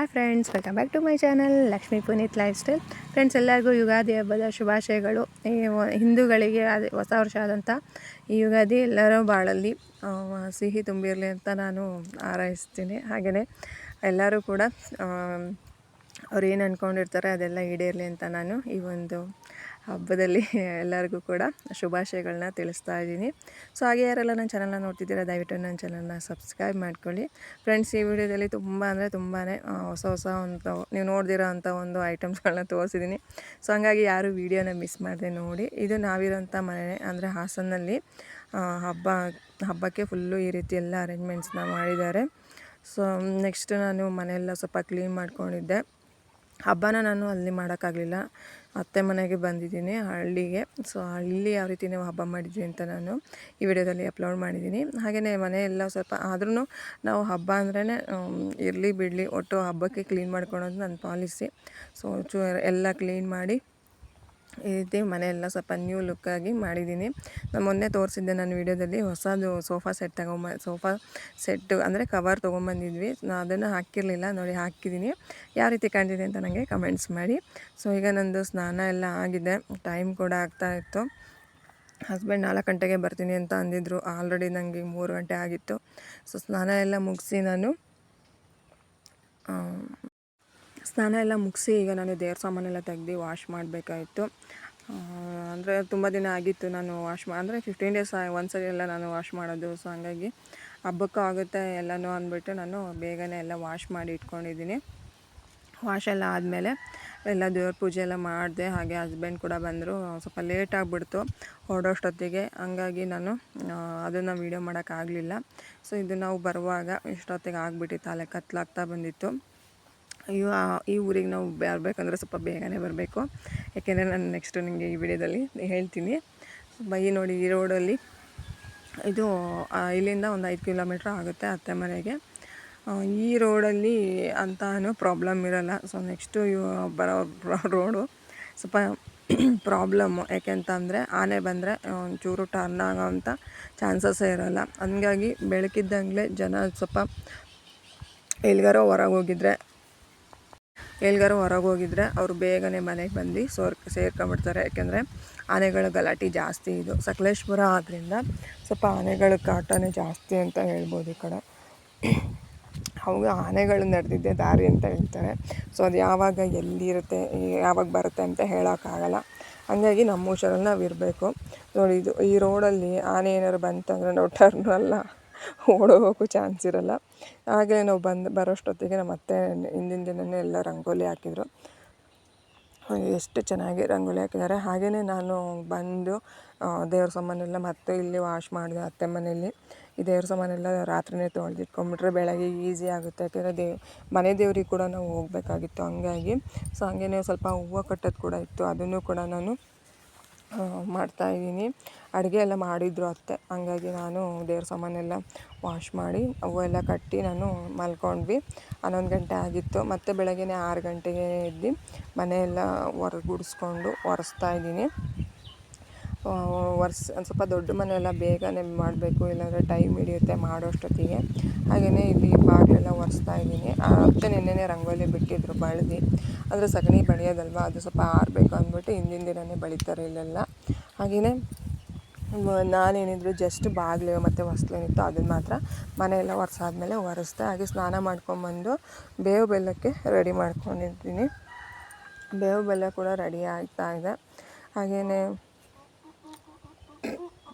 Hi friends welcome back to my channel Lakshmi Puneeth lifestyle friends ಎಲ್ಲರಿಗೂ ಯುಗಾದಿ ಹಬ್ಬದ ಶುಭಾಶಯಗಳು. ಈ ಹಿಂದೂಗಳಿಗೆ ಅದೇ ಹೊಸ ವರ್ಷ ಆದಂಥ ಈ ಯುಗಾದಿ ಎಲ್ಲರೂ ಬಾಳಲ್ಲಿ ಸಿಹಿ ತುಂಬಿರಲಿ ಅಂತ ನಾನು ಹಾರೈಸ್ತೀನಿ ಹಾಗೆಯೇ ಎಲ್ಲರೂ ಕೂಡ ಅವ್ರು ಏನು ಅಂದ್ಕೊಂಡಿರ್ತಾರೆ ಅದೆಲ್ಲ ಈಡೇರಲಿ ಅಂತ ನಾನು ಈ ಒಂದು ಹಬ್ಬದಲ್ಲಿ ಎಲ್ಲರಿಗೂ ಕೂಡ ಶುಭಾಶಯಗಳನ್ನ ತಿಳಿಸ್ತಾ ಇದ್ದೀನಿ. ಸೊ ಹಾಗೆ ಯಾರೆಲ್ಲ ನನ್ನ ಚಾನಲ್ನ ನೋಡ್ತಿದ್ದೀರಾ, ದಯವಿಟ್ಟು ನನ್ನ ಚಾನಲ್ನ ಸಬ್ಸ್ಕ್ರೈಬ್ ಮಾಡ್ಕೊಳ್ಳಿ. ಫ್ರೆಂಡ್ಸ್ ಈ ವಿಡಿಯೋದಲ್ಲಿ ತುಂಬ ಅಂದರೆ ತುಂಬಾ ಹೊಸ ಹೊಸ ಒಂದು, ನೀವು ನೋಡ್ದಿರೋ ಅಂಥ ಒಂದು ಐಟಮ್ಸ್ಗಳನ್ನ ತೋರಿಸಿದ್ದೀನಿ. ಸೊ ಹಂಗಾಗಿ ಯಾರು ವೀಡಿಯೋನ ಮಿಸ್ ಮಾಡದೆ ನೋಡಿ, ಇದು ನಾವಿರೋಂಥ ಮನೆ ಅಂದರೆ ಹಾಸನಲ್ಲಿ ಹಬ್ಬ, ಹಬ್ಬಕ್ಕೆ ಫುಲ್ಲು ಈ ರೀತಿ ಎಲ್ಲ ಅರೇಂಜ್ಮೆಂಟ್ಸ್ನ ಮಾಡಿದ್ದಾರೆ. ಸೊ ನೆಕ್ಸ್ಟ್ ನಾನು ಮನೆಯೆಲ್ಲ ಸ್ವಲ್ಪ ಕ್ಲೀನ್ ಮಾಡ್ಕೊಂಡಿದ್ದೆ. ಹಬ್ಬನ ನಾನು ಅಲ್ಲಿ ಮಾಡೋಕ್ಕಾಗಲಿಲ್ಲ. ಅತ್ತೆ ಮನೆಗೆ ಬಂದಿದ್ದೀನಿ ಹಳ್ಳಿಗೆ. ಸೊ ಹಳ್ಳಿ ಯಾವ ರೀತಿ ನೀವು ಹಬ್ಬ ಮಾಡಿದ್ವಿ ಅಂತ ನಾನು ಈ ವಿಡಿಯೋದಲ್ಲಿ ಅಪ್ಲೋಡ್ ಮಾಡಿದ್ದೀನಿ. ಹಾಗೆಯೇ ಮನೆಯೆಲ್ಲ ಸ್ವಲ್ಪ ಆದ್ರೂ ನಾವು ಹಬ್ಬ ಅಂದ್ರೇ ಇರಲಿ ಬಿಡಲಿ, ಒಟ್ಟು ಹಬ್ಬಕ್ಕೆ ಕ್ಲೀನ್ ಮಾಡ್ಕೊಳೋದು ನನ್ನ ಪಾಲಿಸಿ ಸೊ ಚೂ, ಎಲ್ಲ ಕ್ಲೀನ್ ಮಾಡಿ ಈ ರೀತಿ ಮನೆಯೆಲ್ಲ ಸ್ವಲ್ಪ ನ್ಯೂ ಲುಕ್ಕಾಗಿ ಮಾಡಿದ್ದೀನಿ. ನಾನು ಮೊನ್ನೆ ತೋರಿಸಿದ್ದೆ ನಾನು ವೀಡಿಯೋದಲ್ಲಿ ಹೊಸದು ಸೋಫಾ ಸೆಟ್ ತಗೊಂಬ ಸೋಫಾ ಸೆಟ್ಟು ಅಂದರೆ ಕವರ್ ತೊಗೊಂಬಂದಿದ್ವಿ. ನಾನು ಅದನ್ನು ಹಾಕಿರಲಿಲ್ಲ, ನೋಡಿ ಹಾಕಿದ್ದೀನಿ. ಯಾವ ರೀತಿ ಕಾಣ್ತಿದೆ ಅಂತ ನನಗೆ ಕಮೆಂಟ್ಸ್ ಮಾಡಿ. ಸೊ ಈಗ ನಂದು ಸ್ನಾನ ಎಲ್ಲ ಆಗಿದೆ. ಟೈಮ್ ಕೂಡ ಆಗ್ತಾ ಇತ್ತು. ಹಸ್ಬೆಂಡ್ ನಾಲ್ಕು ಗಂಟೆಗೆ ಬರ್ತೀನಿ ಅಂತ ಅಂದಿದ್ರು. ಆಲ್ರೆಡಿ ನನಗೆ ಮೂರು ಗಂಟೆ ಆಗಿತ್ತು. ಸೊ ಸ್ನಾನ ಎಲ್ಲ ಮುಗಿಸಿ ನಾನು ಸ್ನಾನ ಎಲ್ಲ ಮುಗಿಸಿ ಈಗ ನಾನು ದೇವ್ರ ಸಾಮಾನೆಲ್ಲ ತೆಗ್ದು ವಾಶ್ ಮಾಡಬೇಕಾಯಿತು. ಅಂದರೆ ತುಂಬ ದಿನ ಆಗಿತ್ತು ನಾನು ವಾಶ್ ಮಾ, ಅಂದರೆ ಫಿಫ್ಟೀನ್ ಡೇಸ್ ಒಂದ್ಸರಿ ಎಲ್ಲ ನಾನು ವಾಶ್ ಮಾಡೋದು. ಸೊ ಹಂಗಾಗಿ ಹಬ್ಬಕ್ಕೂ ಆಗುತ್ತೆ ಎಲ್ಲನೂ ಅಂದ್ಬಿಟ್ಟು ನಾನು ಬೇಗನೆ ಎಲ್ಲ ವಾಶ್ ಮಾಡಿ ಇಟ್ಕೊಂಡಿದ್ದೀನಿ. ವಾಶ್ ಎಲ್ಲ ಆದಮೇಲೆ ಎಲ್ಲ ದೇವ್ರ ಪೂಜೆ ಎಲ್ಲ ಮಾಡಿದೆ. ಹಾಗೆ ಹಸ್ಬೆಂಡ್ ಕೂಡ ಬಂದರು. ಸ್ವಲ್ಪ ಲೇಟ್ ಆಗಿಬಿಡ್ತು ಹೊರಡೋಷ್ಟೊತ್ತಿಗೆ. ಹಂಗಾಗಿ ನಾನು ಅದನ್ನು ವೀಡಿಯೋ ಮಾಡೋಕ್ಕಾಗಲಿಲ್ಲ ಸೊ ಇದು ನಾವು ಬರುವಾಗ ಇಷ್ಟೊತ್ತಿಗೆ ಆಗಿಬಿಟ್ಟಿತ್ತು. ಅಲ್ಲೇ ಕತ್ಲಾಗ್ತಾ ಬಂದಿತ್ತು. ಅಯ್ಯೋ ಈ ಊರಿಗೆ ನಾವು ಬರಬೇಕಂದ್ರೆ ಸ್ವಲ್ಪ ಬೇಗನೆ ಬರಬೇಕು. ಯಾಕೆಂದರೆ ನಾನು ನೆಕ್ಸ್ಟು ನಿಮಗೆ ಈ ವಿಡಿಯೋದಲ್ಲಿ ಹೇಳ್ತೀನಿ. ಬೈ ನೋಡಿ, ಈ ರೋಡಲ್ಲಿ ಇದು ಇಲ್ಲಿಂದ ಒಂದು ಐದು ಕಿಲೋಮೀಟ್ರ್ ಆಗುತ್ತೆ ಅತ್ತೆ ಮನೆಗೆ. ಈ ರೋಡಲ್ಲಿ ಅಂತ ಏನೂ ಪ್ರಾಬ್ಲಮ್ ಇರಲ್ಲ. ಸೊ ನೆಕ್ಸ್ಟು ಬರೋ ರೋಡು ಸ್ವಲ್ಪ ಪ್ರಾಬ್ಲಮ್ಮು ಯಾಕೆಂತಂದರೆ, ಆನೆ ಬಂದರೆ ಒಂಚೂರು ಟರ್ನ್ ಆಗೋವಂಥ ಚಾನ್ಸಸ್ಸೇ ಇರೋಲ್ಲ. ಹಂಗಾಗಿ ಬೆಳಕಿದ್ದಂಗೆ ಜನ ಸ್ವಲ್ಪ ಎಲ್ಲಿಗಾರೋ ಹೊರಗೆ ಹೋಗಿದ್ರೆ ಎಲ್ಲಿಗಾರು ಹೊರಗೆ ಹೋಗಿದ್ರೆ ಅವರು ಬೇಗನೆ ಮನೆಗೆ ಬಂದು ಸೋರ್, ಸೇರ್ಕೊಂಬಿಡ್ತಾರೆ. ಯಾಕೆಂದರೆ ಆನೆಗಳ ಗಲಾಟೆ ಜಾಸ್ತಿ ಇದು. ಸಕಲೇಶ್ಪುರ ಆದ್ದರಿಂದ ಸ್ವಲ್ಪ ಆನೆಗಳ ಕಾಟನೇ ಜಾಸ್ತಿ ಅಂತ ಹೇಳ್ಬೋದು ಈ ಕಡೆ. ಅವಾಗ ಆನೆಗಳು ನಡೆದಿದ್ದೆ ದಾರಿ ಅಂತ ಹೇಳ್ತಾರೆ. ಸೊ ಅದು ಯಾವಾಗ ಎಲ್ಲಿರುತ್ತೆ, ಯಾವಾಗ ಬರುತ್ತೆ ಅಂತ ಹೇಳೋಕ್ಕಾಗಲ್ಲ. ಹಾಗಾಗಿ ನಮ್ಮ ಹುಷಾರಲ್ಲಿ ನಾವು ಇರಬೇಕು. ನೋಡಿ ಇದು ಈ ರೋಡಲ್ಲಿ ಆನೆ ಏನಾದ್ರು ಬಂತಂದ್ರೆ ನಾವು ಟರ್ನು ಅಲ್ಲ ಓಡೋಗೋಕ್ಕೂ ಚಾನ್ಸ್ ಇರಲ್ಲ. ಹಾಗೆ ನಾವು ಬಂದು, ಬರೋಷ್ಟೊತ್ತಿಗೆ ನಮ್ಮ ಅತ್ತೆ ಹಿಂದಿನ ದಿನವೇ ಎಲ್ಲ ರಂಗೋಲಿ ಹಾಕಿದರು. ಎಷ್ಟು ಚೆನ್ನಾಗಿ ರಂಗೋಲಿ ಹಾಕಿದ್ದಾರೆ. ಹಾಗೆಯೇ ನಾನು ಬಂದು ದೇವ್ರ ಸಾಮಾನೆಲ್ಲ ಮತ್ತೆ ಇಲ್ಲಿ ವಾಶ್ ಮಾಡಿದೆ ಅತ್ತೆ ಮನೆಯಲ್ಲಿ. ಈ ದೇವ್ರ ಸಾಮಾನೆಲ್ಲ ರಾತ್ರಿನೇ ತೊಳೆದಿಟ್ಕೊಂಡ್ಬಿಟ್ರೆ ಬೆಳಗ್ಗೆ ಈಸಿ ಆಗುತ್ತೆ. ಯಾಕೆಂದರೆ ದೇವ್, ಮನೆ ದೇವ್ರಿಗೆ ಕೂಡ ನಾವು ಹೋಗಬೇಕಾಗಿತ್ತು ಹಂಗಾಗಿ. ಸೊ ಹಂಗೆಯೇ ಸ್ವಲ್ಪ ಹೂವು ಕಟ್ಟೋದು ಕೂಡ ಇತ್ತು. ಅದನ್ನು ಕೂಡ ನಾನು ಮಾಡ್ತಾಯಿದ್ದೀನಿ ಅಡುಗೆ ಎಲ್ಲ ಮಾಡಿದ್ರು ಅತ್ತೆ. ಹಂಗಾಗಿ ನಾನು ದೇವ್ರ ಸಾಮಾನೆಲ್ಲ ವಾಶ್ ಮಾಡಿ ಅವು ಎಲ್ಲ ಕಟ್ಟಿ ನಾನು ಮಲ್ಕೊಂಡ್ವಿ. ಹನ್ನೊಂದು ಗಂಟೆ ಆಗಿತ್ತು. ಮತ್ತು ಬೆಳಗ್ಗೆ ಆರು ಗಂಟೆಗೆ ಎದ್ದು ಮನೆಯೆಲ್ಲ ಒರ ಗುಡಿಸ್ಕೊಂಡು ಒರೆಸ್ತಾ ಇದ್ದೀನಿ. ಒರ್ಸ್, ಒಂದು ಸ್ವಲ್ಪ ದೊಡ್ಡ ಮನೆಯೆಲ್ಲ ಬೇಗನೆ ಮಾಡಬೇಕು, ಇಲ್ಲಾಂದರೆ ಟೈಮ್ ಹಿಡಿಯುತ್ತೆ ಮಾಡೋಷ್ಟೊತ್ತಿಗೆ. ಹಾಗೆಯೇ ಇಲ್ಲಿ ಬಾಗಿಲೆಲ್ಲ ಒರೆಸ್ತಾ ಇದ್ದೀನಿ. ಅತ್ತೆ ನಿನ್ನೆನೇ ರಂಗೋಲಿ ಬಿಟ್ಟಿದ್ರು ಬಳ್ದು. ಅಂದರೆ ಸಗಣಿ ಬಳಿಯೋದಲ್ವ, ಅದು ಸ್ವಲ್ಪ ಆರಬೇಕು ಅಂದ್ಬಿಟ್ಟು ಹಿಂದಿನ ದಿನವೇ ಬಳಿತಾರೆ ಇಲ್ಲೆಲ್ಲ. ಹಾಗೆಯೇ ನಾನೇನಿದ್ರು ಜಸ್ಟ್ ಬಾಗಿಲು ಮತ್ತು ಹೊಸ್ಲೇನಿತ್ತು ಅದನ್ನು ಮಾತ್ರ ಮನೆಯೆಲ್ಲ ಒರೆಸಾದ್ಮೇಲೆ ಒರೆಸ್ದೆ, ಹಾಗೆ ಸ್ನಾನ ಮಾಡ್ಕೊಂಬಂದು ಬೇವು ಬೆಲ್ಲಕ್ಕೆ ರೆಡಿ ಮಾಡ್ಕೊಂಡಿದ್ದೀನಿ. ಬೇವು ಬೆಲ್ಲ ಕೂಡ ರೆಡಿ ಆಗ್ತಾ ಇದೆ. ಹಾಗೆಯೇ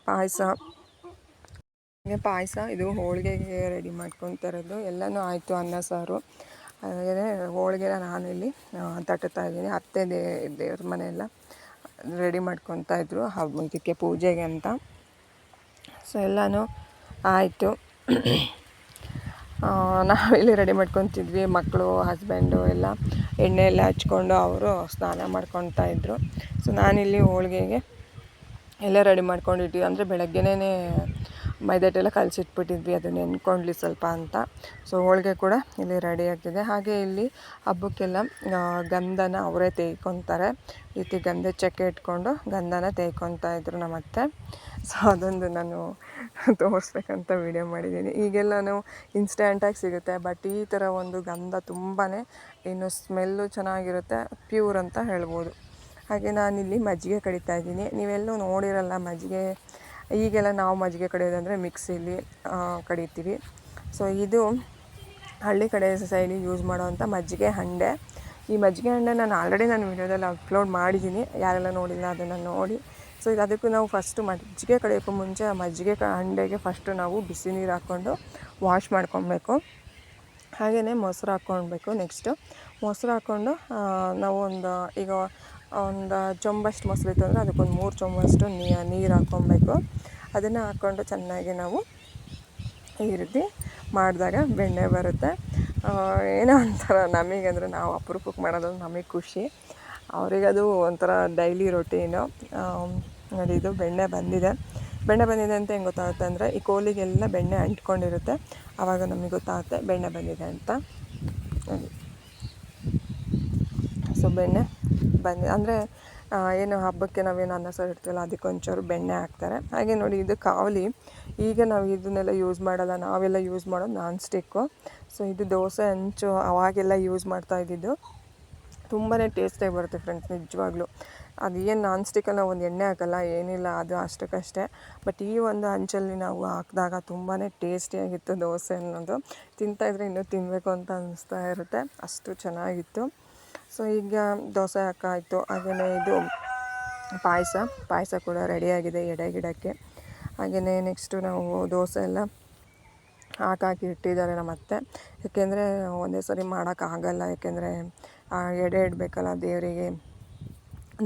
ಪಾಯಸ ಹಾಗೆ ಪಾಯಸ ಇದು ಹೋಳಿಗೆಗೆ ರೆಡಿ ಮಾಡ್ಕೊತಿರೋದು ಎಲ್ಲನೂ ಆಯಿತು, ಅನ್ನ, ಸಾರು. ಹಾಗೆಯೇ ಹೋಳಿಗೆನ ನಾನು ಇಲ್ಲಿ ತಟ್ಟುತ್ತಾ ಇದ್ದೀನಿ. ಅತ್ತೆ, ದೇ, ದೇವ್ರ ಮನೆಯೆಲ್ಲ. ರೆಡಿ ಮಾಡ್ಕೊತಾ ಇದ್ರು. ಹಬ್ಬ ಇದಕ್ಕೆ ಪೂಜೆಗೆ ಅಂತ. ಸೊ ಎಲ್ಲನೂ ಆಯಿತು. ನಾವಿಲ್ಲಿ ರೆಡಿ ಮಾಡ್ಕೊತಿದ್ವಿ. ಮಕ್ಕಳು ಹಸ್ಬೆಂಡು ಎಲ್ಲ ಎಣ್ಣೆ ಎಲ್ಲ ಹಚ್ಕೊಂಡು ಅವರು ಸ್ನಾನ ಮಾಡ್ಕೊತಾ ಇದ್ರು. ಸೊ ನಾನಿಲ್ಲಿ ಹೋಳಿಗೆಗೆ ಎಲ್ಲ ರೆಡಿ ಮಾಡ್ಕೊಂಡಿದ್ವಿ. ಅಂದರೆ ಬೆಳಗ್ಗೆನೇ ಮೈದಾ ಹಿಟ್ಟೆಲ್ಲ ಕಲಸಿಟ್ಬಿಟ್ಟಿದ್ವಿ ಅದು ನೆನ್ಕೊಂಡ್ಲಿ ಸ್ವಲ್ಪ ಅಂತ. ಸೊ ಹೋಳಿಗೆ ಕೂಡ ಇಲ್ಲಿ ರೆಡಿ ಆಗ್ತಿದೆ. ಹಾಗೆ ಇಲ್ಲಿ ಹಬ್ಬಕ್ಕೆಲ್ಲ ಗಂಧನ ಅವರೇ ತೆಯ್ಕೊತಾರೆ ರೀತಿ ಗಂಧ ಚಕ್ಕೆ ಇಟ್ಕೊಂಡು ಗಂಧನ ತೆಯ್ಕೊತಾ ಇದ್ರು ನಮ್ಮ ಅತ್ತೆ. ಸೊ ಅದೊಂದು ನಾನು ತೋರಿಸ್ಬೇಕಂತ ವಿಡಿಯೋ ಮಾಡಿದ್ದೀನಿ. ಈಗೆಲ್ಲನೂ ಇನ್ಸ್ಟೆಂಟಾಗಿ ಸಿಗುತ್ತೆ ಬಟ್ ಈ ಥರ ಒಂದು ಗಂಧ ತುಂಬಾ ಇನ್ನು ಸ್ಮೆಲ್ಲು ಚೆನ್ನಾಗಿರುತ್ತೆ ಪ್ಯೂರ್ ಅಂತ ಹೇಳ್ಬೋದು. ಹಾಗೆ ನಾನಿಲ್ಲಿ ಮಜ್ಜಿಗೆ ಕಡಿತಾ ಇದ್ದೀನಿ. ನೀವೆಲ್ಲೂ ನೋಡಿರಲ್ಲ ಮಜ್ಜಿಗೆ ಈಗೆಲ್ಲ ನಾವು ಮಜ್ಜಿಗೆ ಕಡಿಯೋದಂದರೆ ಮಿಕ್ಸಿಲಿ ಕಡಿತೀವಿ. ಸೊ ಇದು ಹಳ್ಳಿ ಕಡೆ ಸೈಡಿಗೆ ಯೂಸ್ ಮಾಡೋವಂಥ ಮಜ್ಜಿಗೆ ಹಂಡೆ. ಈ ಮಜ್ಜಿಗೆ ಹಂಡೆ ನಾನು ಆಲ್ರೆಡಿ ನಾನು ವಿಡಿಯೋದಲ್ಲಿ ಅಪ್ಲೋಡ್ ಮಾಡಿದ್ದೀನಿ. ಯಾರೆಲ್ಲ ನೋಡಿಲ್ಲ ಅದನ್ನು ನೋಡಿ. ಸೊ ಇದು ಅದಕ್ಕೂ ನಾವು ಫಸ್ಟು ಮಜ್ಜಿಗೆ ಕಡಿಯೋಕ್ಕೂ ಮುಂಚೆ ಆ ಮಜ್ಜಿಗೆ ಹಂಡೆಗೆ ಫಸ್ಟು ನಾವು ಬಿಸಿ ನೀರು ಹಾಕ್ಕೊಂಡು ವಾಶ್ ಮಾಡ್ಕೊಬೇಕು. ಹಾಗೆಯೇ ಮೊಸರು ಹಾಕ್ಕೊಳ್ಬೇಕು ನೆಕ್ಸ್ಟು ಮೊಸರು ಹಾಕ್ಕೊಂಡು ನಾವು ಒಂದು ಈಗ ಒಂದು ಚೊಂಬಷ್ಟು ಮೊಸರು ಇತ್ತು ಅಂದರೆ ಅದಕ್ಕೊಂದು ಮೂರು ಚೊಂಬಷ್ಟು ನೀರು ಹಾಕ್ಕೊಬೇಕು. ಅದನ್ನು ಹಾಕ್ಕೊಂಡು ಚೆನ್ನಾಗಿ ನಾವು ಈ ರೀತಿ ಮಾಡಿದಾಗ ಬೆಣ್ಣೆ ಬರುತ್ತೆ. ಏನೋ ಒಂಥರ ನಮಗಂದ್ರೆ ನಾವು ಅಪರೂಪಕ್ಕೆ ಮಾಡೋದು ನಮಗೆ ಖುಷಿ. ಅವರಿಗದು ಒಂಥರ ಡೈಲಿ ರೊಟೀನು ಇದು ಬೆಣ್ಣೆ ಬಂದಿದೆ. ಬೆಣ್ಣೆ ಬಂದಿದೆ ಅಂತ ಹೆಂಗೆ ಗೊತ್ತಾಗುತ್ತೆ ಅಂದರೆ ಈ ಕೋಲಿಗೆಲ್ಲ ಬೆಣ್ಣೆ ಅಂಟ್ಕೊಂಡಿರುತ್ತೆ. ಆವಾಗ ನಮಗೆ ಗೊತ್ತಾಗುತ್ತೆ ಬೆಣ್ಣೆ ಬಂದಿದೆ ಅಂತ ನೋಡಿ ಬೆಣ್ಣೆ ಬಂದು, ಅಂದರೆ ಏನು ಹಬ್ಬಕ್ಕೆ ನಾವೇನು ಅನ್ನ, ಸಾರು ಇಡ್ತೀವಲ್ಲ ಅದಕ್ಕೆ ಒಂಚೂರು ಬೆಣ್ಣೆ ಹಾಕ್ತಾರೆ. ಹಾಗೆ ನೋಡಿ, ಇದು ಕಾವಲಿ. ಈಗ ನಾವು ಇದನ್ನೆಲ್ಲ ಯೂಸ್ ಮಾಡಲ್ಲ, ನಾವೆಲ್ಲ ಯೂಸ್ ಮಾಡೋದು ನಾನ್ ಸ್ಟಿಕ್ಕು ಸೊ ಇದು ದೋಸೆ ಹಂಚು ಅವಾಗೆಲ್ಲ ಯೂಸ್ ಮಾಡ್ತಾ ಇದ್ದಿದ್ದು. ತುಂಬಾ ಟೇಸ್ಟಾಗಿ ಬರುತ್ತೆ ಫ್ರೆಂಡ್ಸ್ ನಿಜವಾಗ್ಲೂ. ಅದು ಏನು ನಾನ್ ಸ್ಟಿಕ್ಕಲ್ಲಿ ನಾವು ಒಂದು ಎಣ್ಣೆ ಹಾಕಲ್ಲ, ಏನಿಲ್ಲ, ಅದು ಅಷ್ಟಕ್ಕಷ್ಟೇ. ಬಟ್ ಈ ಒಂದು ಹಂಚಲ್ಲಿ ನಾವು ಹಾಕಿದಾಗ ತುಂಬಾ ಟೇಸ್ಟಿಯಾಗಿತ್ತು ದೋಸೆ ಅನ್ನೋದು. ತಿಂತಾಯಿದ್ರೆ ಇನ್ನೂ ತಿನ್ನಬೇಕು ಅಂತ ಅನ್ನಿಸ್ತಾ ಇರುತ್ತೆ. ಅಷ್ಟು ಚೆನ್ನಾಗಿತ್ತು. ಸೊ ಈಗ ದೋಸೆ ಹಾಕಾಯಿತು ಹಾಗೆಯೇ ಇದು ಪಾಯಸ ಪಾಯಸ ಕೂಡ ರೆಡಿಯಾಗಿದೆ ಎಡೆ ಗಿಡಕ್ಕೆ. ಹಾಗೆಯೇ ನೆಕ್ಸ್ಟು ನಾವು ದೋಸೆ ಎಲ್ಲ ಹಾಕಾಕಿ ಇಟ್ಟಿದ್ದಾರೆ ನಮ್ಮ ಅತ್ತೆ. ಯಾಕೆಂದರೆ ಒಂದೇ ಸರಿ ಮಾಡೋಕ್ಕಾಗಲ್ಲ ಯಾಕೆಂದರೆ ಎಡೆ ಇಡಬೇಕಲ್ಲ ದೇವರಿಗೆ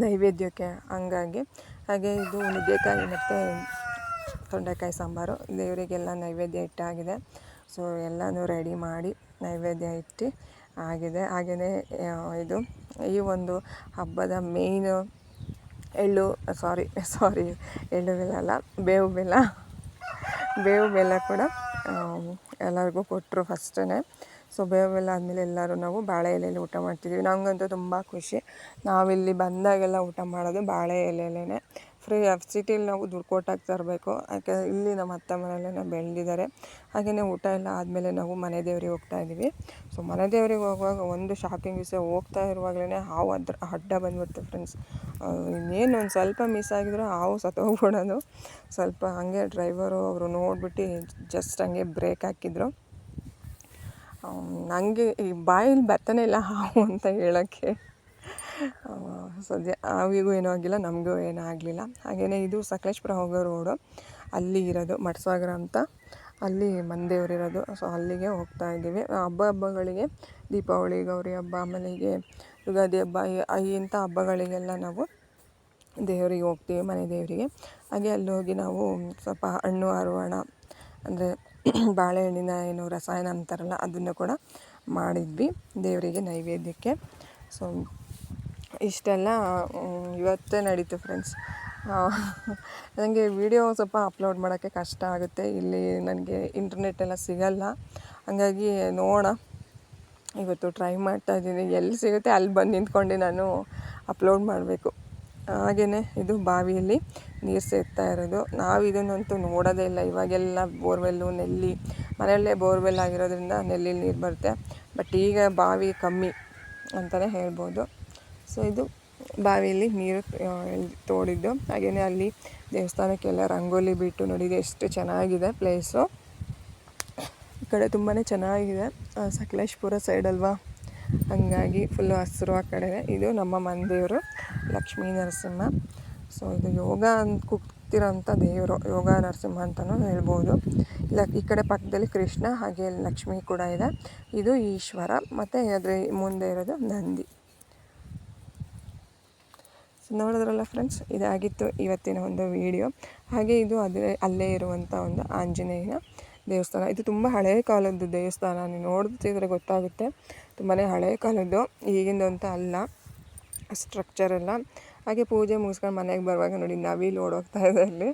ನೈವೇದ್ಯಕ್ಕೆ ಹಂಗಾಗಿ. ಹಾಗೆ ಇದು ನುಗ್ಗೆಕಾಯಿ ಮತ್ತು ತೊಂಡೆಕಾಯಿ ಸಾಂಬಾರು, ದೇವರಿಗೆಲ್ಲ ನೈವೇದ್ಯ ಇಟ್ಟಾಗಿದೆ. ಸೊ ಎಲ್ಲನೂ ರೆಡಿ ಮಾಡಿ ನೈವೇದ್ಯ ಇಟ್ಟು ಆಗಿದೆ. ಹಾಗೆಯೇ ಇದು ಈ ಒಂದು ಹಬ್ಬದ ಮೇಯ್ನ್ ಎಳ್ಳು ಸಾರಿ ಸಾರಿ ಎಳ್ಳು ಬೆಲ್ಲ ಅಲ್ಲ, ಬೇವು ಬೆಲ್ಲ. ಬೇವು ಬೆಲ್ಲ ಕೂಡ ಎಲ್ಲರಿಗೂ ಕೊಟ್ಟರು ಫಸ್ಟೇ ಸೊ ಬೇವು ಬೆಲ್ಲ ಆದಮೇಲೆ ಎಲ್ಲರೂ ನಾವು ಬಾಳೆ ಎಲೆಯಲ್ಲಿ ಊಟ ಮಾಡ್ತಿದ್ವಿ. ನಮಗಂತೂ ತುಂಬ ಖುಷಿ. ನಾವಿಲ್ಲಿ ಬಂದಾಗೆಲ್ಲ ಊಟ ಮಾಡೋದು ಬಾಳೆ ಎಲೆಯಲ್ಲೇ ಫ್ರೀ ಸಿಟಿಲಿ ನಾವು ದುಡ್ಡು ಕೊಟ್ಟಾಗಿ ತರಬೇಕು. ಯಾಕೆ ಇಲ್ಲಿ ನಮ್ಮ ಅತ್ತೆ ಮನೆಯಲ್ಲೇ ಬೆಳೆದಿದ್ದಾರೆ. ಹಾಗೆಯೇ ಊಟ ಎಲ್ಲ ಆದಮೇಲೆ ನಾವು ಮನೆ ದೇವ್ರಿಗೆ ಹೋಗ್ತಾ ಇದ್ದೀವಿ. ಸೊ ಮನೆ ದೇವ್ರಿಗೆ ಹೋಗುವಾಗ ಒಂದು ಶಾಕಿಂಗ್ ವಿಷಯ ಹೋಗ್ತಾ ಇರುವಾಗಲೇ ಹಾವು ಅದ್ರ ಅಡ್ಡ ಬಂದ್ಬಿಡ್ತು ಫ್ರೆಂಡ್ಸ್ ಇನ್ನೇನು ಒಂದು ಸ್ವಲ್ಪ ಮಿಸ್ ಆಗಿದ್ರು ಹಾವು ಸತ್ತೋಗ್ಬಿಡೋದು. ಸ್ವಲ್ಪ ಹಾಗೆ ಡ್ರೈವರು ಅವರು ನೋಡಿಬಿಟ್ಟು ಜಸ್ಟ್ ಹಂಗೆ ಬ್ರೇಕ್ ಹಾಕಿದ್ರು. ನನಗೆ ಈ ಬಾಯಲ್ಲಿ ಬರ್ತಾನೆ ಇಲ್ಲ ಹಾವು ಅಂತ ಹೇಳೋಕ್ಕೆ. ಸದ್ಯ ಅವಿಗೂ ಏನೂ ಆಗಿಲ್ಲ, ನಮಗೂ ಏನೂ ಆಗಲಿಲ್ಲ. ಹಾಗೆಯೇ ಇದು ಸಕಲೇಶ್ಪುರ ಹೋಗೋ ರೋಡು. ಅಲ್ಲಿ ಇರೋದು ಮಠಸಾಗರ ಅಂತ. ಅಲ್ಲಿ ಮಂದೇವ್ರು ಇರೋದು ಸೊ ಅಲ್ಲಿಗೆ ಹೋಗ್ತಾ ಇದ್ದೀವಿ. ಹಬ್ಬ ಹಬ್ಬಗಳಿಗೆ, ದೀಪಾವಳಿ, ಗೌರಿ ಹಬ್ಬ ಆಮೇಲೆ ಯುಗಾದಿ ಹಬ್ಬ ಇಂಥ ಹಬ್ಬಗಳಿಗೆಲ್ಲ ನಾವು ದೇವರಿಗೆ ಹೋಗ್ತೀವಿ, ಮನೆ ದೇವರಿಗೆ. ಹಾಗೆ ಅಲ್ಲಿ ಹೋಗಿ ನಾವು ಸ್ವಲ್ಪ ಹಣ್ಣು ಹರುವಣ ಅಂದರೆ ಬಾಳೆಹಣ್ಣಿನ ಏನು ರಸಾಯನ ಅಂತಾರಲ್ಲ, ಅದನ್ನು ಕೂಡ ಮಾಡಿದ್ವಿ ದೇವರಿಗೆ ನೈವೇದ್ಯಕ್ಕೆ. ಸೊ ಇಷ್ಟೆಲ್ಲ ಇವತ್ತೇ ನಡೀತು ಫ್ರೆಂಡ್ಸ್ ನನಗೆ ವಿಡಿಯೋ ಸ್ವಲ್ಪ ಅಪ್ಲೋಡ್ ಮಾಡೋಕ್ಕೆ ಕಷ್ಟ ಆಗುತ್ತೆ. ಇಲ್ಲಿ ನನಗೆ ಇಂಟರ್ನೆಟ್ ಎಲ್ಲ ಸಿಗಲ್ಲ. ಹಾಗಾಗಿ ನೋಡೋಣ. ಇವತ್ತು ಟ್ರೈ ಮಾಡ್ತಾ ಇದ್ದೀನಿ. ಎಲ್ಲಿ ಸಿಗುತ್ತೆ ಅಲ್ಲಿ ಬಂದು ನಿಂತ್ಕೊಂಡು ನಾನು ಅಪ್ಲೋಡ್ ಮಾಡಬೇಕು. ಹಾಗೆಯೇ ಇದು ಬಾವಿಯಲ್ಲಿ ನೀರು ಸೇರ್ತಾ ಇರೋದು. ನಾವು ಇದನ್ನಂತೂ ನೋಡೋದೇ ಇಲ್ಲ. ಇವಾಗೆಲ್ಲ ಬೋರ್ವೆಲ್ಲು ನೆಲ್ಲಿ, ಮನೆಯಲ್ಲೇ ಬೋರ್ವೆಲ್ ಆಗಿರೋದ್ರಿಂದ ನೆಲ್ಲಿ ನೀರು ಬರುತ್ತೆ. ಬಟ್ ಈಗ ಬಾವಿ ಕಮ್ಮಿ ಅಂತಲೇ ಹೇಳ್ಬೋದು. ಸೊ ಇದು ಬಾವಿಯಲ್ಲಿ ನೀರು ತೋಡಿದ್ದು. ಹಾಗೆಯೇ ಅಲ್ಲಿ ದೇವಸ್ಥಾನಕ್ಕೆಲ್ಲ ರಂಗೋಲಿ ಬಿಟ್ಟು ನೋಡಿದೆ ಎಷ್ಟು ಚೆನ್ನಾಗಿದೆ ಪ್ಲೇಸು ಈ ಕಡೆ ತುಂಬಾ ಚೆನ್ನಾಗಿದೆ. ಸಕಲೇಶ್ಪುರ ಸೈಡ್ ಅಲ್ವಾ? ಹಾಗಾಗಿ ಫುಲ್ಲು ಹಸಿರು ಆ ಕಡೆ ಇದು ನಮ್ಮ ಮನೆದೇವರು ಲಕ್ಷ್ಮೀ ನರಸಿಂಹ. ಸೊ ಇದು ಯೋಗ ಅಂತ ಕೂಗ್ತಿರೋಂಥ ದೇವರು, ಯೋಗ ನರಸಿಂಹ ಅಂತಲೂ ಹೇಳ್ಬೋದು. ಇಲ್ಲ, ಈ ಕಡೆ ಪಕ್ಕದಲ್ಲಿ ಕೃಷ್ಣ, ಹಾಗೆ ಲಕ್ಷ್ಮಿ ಕೂಡ ಇದೆ. ಇದು ಈಶ್ವರ, ಮತ್ತು ಅದರ ಮುಂದೆ ಇರೋದು ನಂದಿ. ಸೊ ನೋಡಿದ್ರಲ್ಲ ಫ್ರೆಂಡ್ಸ್ ಇದಾಗಿತ್ತು ಇವತ್ತಿನ ಒಂದು ವಿಡಿಯೋ ಹಾಗೆ ಇದು ಅದೇ, ಅಲ್ಲೇ ಇರುವಂಥ ಒಂದು ಆಂಜನೇಯನ ದೇವಸ್ಥಾನ. ಇದು ತುಂಬ ಹಳೆಯ ಕಾಲದ್ದು ದೇವಸ್ಥಾನ. ನೀವು ನೋಡಿದ್ರೆ ಗೊತ್ತಾಗುತ್ತೆ. ತುಂಬಾ ಹಳೆಯ ಕಾಲದ್ದು. ಈಗಿಂದ ಅಂತ ಅಲ್ಲ. ಸ್ಟ್ರಕ್ಚರ್ ಎಲ್ಲ. ಹಾಗೆ ಪೂಜೆ ಮುಗಿಸ್ಕೊಂಡು ಮನೆಗೆ ಬರುವಾಗ ನೋಡಿ, ನವಿಲು ಓಡೋಗ್ತಾ ಇದೆ ಅಲ್ಲಿ.